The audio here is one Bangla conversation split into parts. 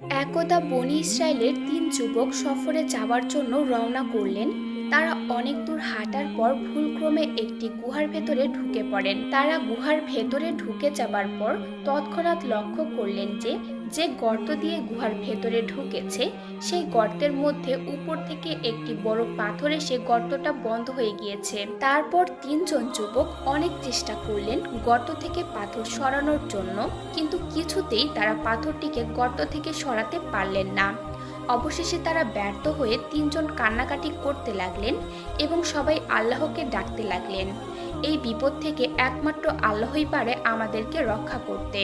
একদা বনি ইসরায়েলের তিন যুবক সফরে যাওয়ার জন্য রওনা করলেন। তারা অনেক দূর হাঁটার পর ভুলক্রমে একটি গুহার ভেতরে ঢুকে পড়েন। তারা গুহার ভেতরে ঢুকে যাবার পর তৎক্ষণাৎ লক্ষ্য করলেন যে যে গর্ত দিয়ে গুহার ভেতরে ঢুকেছে, সেই গর্তের মধ্যে উপর থেকে একটি বড় পাথর এসে গর্তটা বন্ধ হয়ে গিয়েছে। তারপর তিনজন যুবক অনেক চেষ্টা করলেন গর্ত থেকে পাথর সরানোর জন্য, কিন্তু কিছুতেই তারা পাথরটিকে গর্ত থেকে সরাতে পারলেন না। অবশেষে তারা ব্যর্থ হয়ে তিনজন কান্নাকাটি করতে লাগলেন এবং সবাই আল্লাহকে ডাকতে লাগলেন। এই বিপদ থেকে একমাত্র আল্লাহই পারে আমাদেরকে রক্ষা করতে।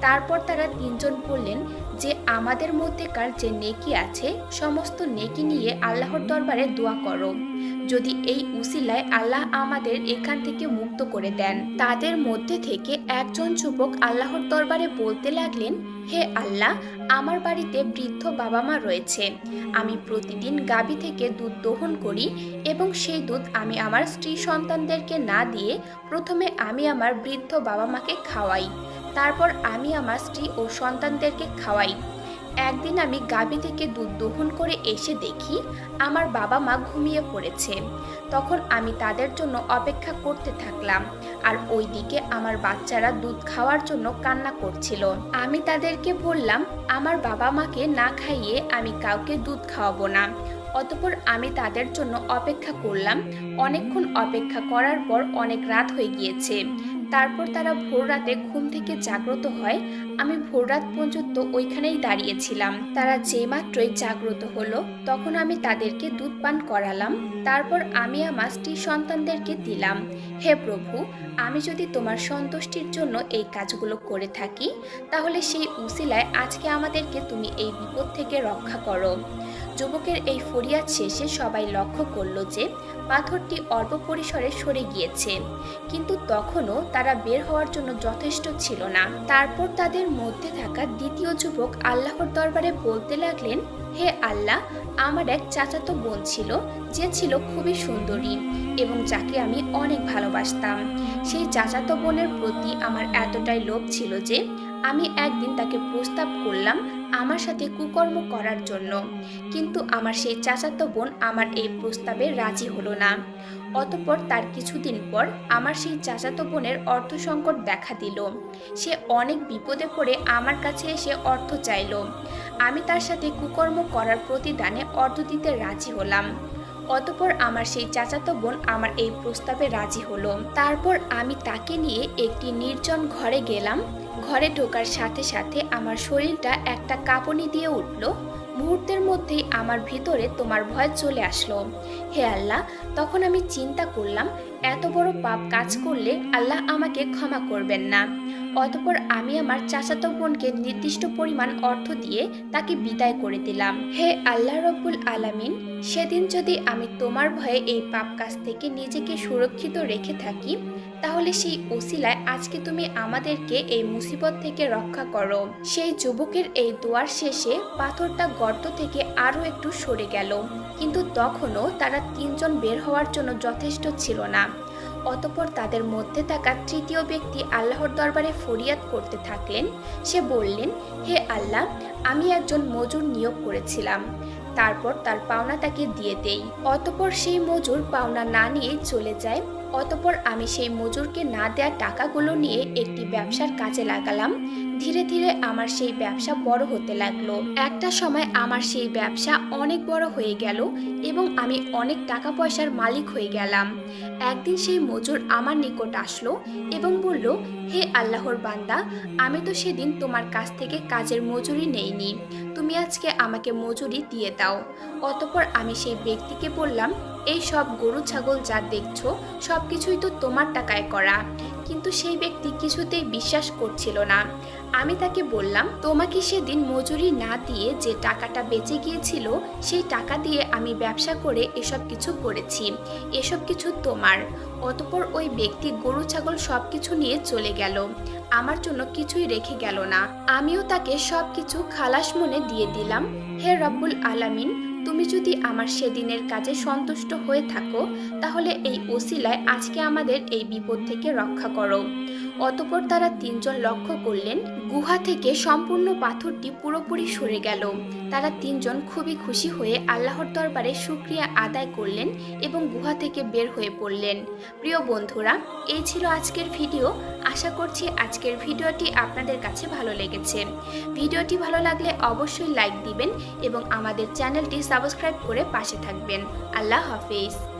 তারপর তারা তিনজন বললেন যে, আমাদের মধ্যেকার যে নেকি আছে, সমস্ত নেকি নিয়ে আল্লাহর দরবারে দোয়া করো। যদি এই উসিলায় আল্লাহ আমাদের এখান থেকে মুক্ত করে দেন। তাদের মধ্যে থেকে একজন যুবক আল্লাহর দরবারে বলতে লাগলেন হে আল্লাহ, আমার বাড়িতে বৃদ্ধ বাবা মা রয়েছে। আমি প্রতিদিন গাবি থেকে দুধ দহন করি এবং সেই দুধ আমি আমার স্ত্রী সন্তানদেরকে না দিয়ে প্রথমে আমি আমার বৃদ্ধ বাবা মাকে খাওয়াই, তারপর আমি আমার স্ত্রী ও সন্তানদেরকে খাওয়াই। একদিন আমি গাভী থেকে দুধ দহন করে এসে দেখি আমার বাবা মা ঘুমিয়ে পড়েছে। তখন আমি তাদের জন্য অপেক্ষা করতে থাকলাম আর ওইদিকে আমার বাচ্চারা দুধ খাওয়ার জন্য কান্না করছিল। আমি তাদেরকে বললাম, আমার বাবা মাকে না খাইয়ে আমি কাউকে দুধ খাওয়াবো না। অতপর আমি তাদের জন্য অপেক্ষা করলাম। অনেকক্ষণ অপেক্ষা করার পর অনেক রাত হয়ে গিয়েছে। তারপর তারা ভোর রাতে ঘুম থেকে জাগ্রত হয়। আমি ভোররাত পর্যন্ত ওইখানেই দাঁড়িয়েছিলাম। তারা যেমাত্রই জাগ্রত হলো, তখন আমি তাদেরকে দুধ পান করালাম, তারপর আমি আমার স্ত্রী সন্তানদেরকে দিলাম। হে প্রভু, আমি যদি তোমার সন্তুষ্টির জন্য এই কাজগুলো করে থাকি, তাহলে সেই উসিলায় আজকে আমাদেরকে তুমি এই বিপদ থেকে রক্ষা করো। যুবকের এই ফরিয়াদ শেষে সবাই লক্ষ্য করল যে পাথরটি অল্প পরিসরে সরে গিয়েছে। কিন্তু তখনও তারা বের হওয়ার জন্য যথেষ্ট ছিল না। তারপর তাদের মধ্যে থাকা দ্বিতীয় যুবক আল্লাহর দরবারে বলতে লাগলেন, হে আল্লাহ, আমার এক চাচাতো বোন ছিল, যে ছিল খুবই সুন্দরী এবং যাকে আমি অনেক ভালোবাসতাম। সেই চাচাতো বোনের প্রতি আমার এতটাই লোভ ছিল যে আমি একদিন তাকে প্রস্তাব করলাম আমার সাথে কুকর্ম করার জন্য। কিন্তু আমার সেই চাচাতো বোন আমার এই প্রস্তাবে রাজি হলো না। অতপর তার কিছুদিন পর আমার সেই চাচাতো বোনের অর্থ সংকট দেখা দিল। সে অনেক বিপদে পড়ে আমার কাছে এসে অর্থ চাইল। আমি তার সাথে কুকর্ম করার প্রতিদানে অর্থ দিতে রাজি হলাম। অতপর আমার সেই চাচাতো বোন আমার এই প্রস্তাবে রাজি হলো। তারপর আমি তাকে নিয়ে একটি নির্জন ঘরে গেলাম। ঘরে ঢোকার সাথে সাথে আমার শরীরটা একটা কাঁপনি দিয়ে উঠল। মুহূর্তের মধ্যেই আমার ভিতরে তোমার ভয় চলে আসলো। হে আল্লাহ, তখন আমি চিন্তা করলাম এত বড় পাপ কাজ করলে আল্লাহ আমাকে ক্ষমা করবেন না। অতপর আমি আমার চাচাতো বোনকে নির্দিষ্ট পরিমাণ অর্থ দিয়ে তাকে বিদায় করে দিলাম। হে আল্লাহ রব্বুল আলামিন, সেদিন যদি আমি তোমার ভয়ে এই পাপ কাজ থেকে নিজেকে সুরক্ষিত রেখে থাকি, তাহলে সেই ওসিলায় আজকে তুমি আমাদেরকে এই মুসিবত থেকে রক্ষা করো। সেই যুবকের এই দোয়ার শেষে পাথরটা গর্ত থেকে আরও একটু সরে গেল। কিন্তু তখনও তারা তিনজন বের হওয়ার জন্য যথেষ্ট ছিল না। অতপর তাদের মধ্যে থাকা তৃতীয় ব্যক্তি আল্লাহর দরবারে ফরিয়াদ করতে থাকলেন। সে বললেন, হে আল্লাহ, আমি একজন মজুর নিয়োগ করেছিলাম। তারপর তার পাওনা তাকে দিয়ে দেই। অতপর সেই মজুর পাওনা না নিয়ে চলে যায়। অতপর আমি সেই মজুরকে না দেওয়া টাকাগুলো নিয়ে একটি ব্যবসার কাজে লাগালাম। ধীরে ধীরে আমার সেই ব্যবসা বড় হতে লাগল। একটা সময় আমার সেই ব্যবসা অনেক বড় হয়ে গেল এবং আমি অনেক টাকা পয়সার মালিক হয়ে গেলাম। একদিন সেই মজুর আমার নিকট আসলো এবং বলল, হে আল্লাহর বান্দা, আমি তো সেদিন তোমার কাছ থেকে কাজের মজুরি নেইনি। তুমি আজকে আমাকে মজুরি দিয়ে দাও। অতপর আমি সেই ব্যক্তিকে বললাম এই সব গরু, ছাগল যা দেখছ সব কিছুই তো তোমার টাকায় করা। কিন্তু সেই ব্যক্তি কিছুতেই বিশ্বাস করছিল না। আমি তাকে বললাম, তোমাকে সেদিন মজুরি না দিয়ে যে টাকাটা বেঁচে গিয়েছিল, সেই টাকা দিয়ে আমি ব্যবসা করে এসব কিছু করেছি। এসব কিছু তোমার। অতপর ওই ব্যক্তি গরু, ছাগল সব কিছু নিয়ে চলে গেল। আমার জন্য কিছুই রেখে গেল না। আমিও তাকে সব কিছু খালাস মনে দিয়ে দিলাম। হে রব্বুল আলামিন তুমি যদি আমার সেদিনের কাজে সন্তুষ্ট হয়ে থাকো, তাহলে এই ওসিলায় আজকে আমাদের এই বিপদ থেকে রক্ষা করো। অতপর তারা তিনজন লক্ষ্য করলেন, গুহা থেকে সম্পূর্ণ পাথরটি পুরোপুরি সরে গেল। তারা তিনজন খুবই খুশি হয়ে আল্লাহর দরবারে শুক্রিয়া আদায় করলেন এবং গুহা থেকে বের হয়ে পড়লেন। প্রিয় বন্ধুরা, এই ছিল আজকের ভিডিও। আশা করছি আজকের ভিডিওটি আপনাদের কাছে ভালো লেগেছে। ভিডিওটি ভালো লাগলে অবশ্যই লাইক দিবেন এবং আমাদের চ্যানেলটি সাবস্ক্রাইব করে পাশে থাকবেন। আল্লাহ হাফিজ।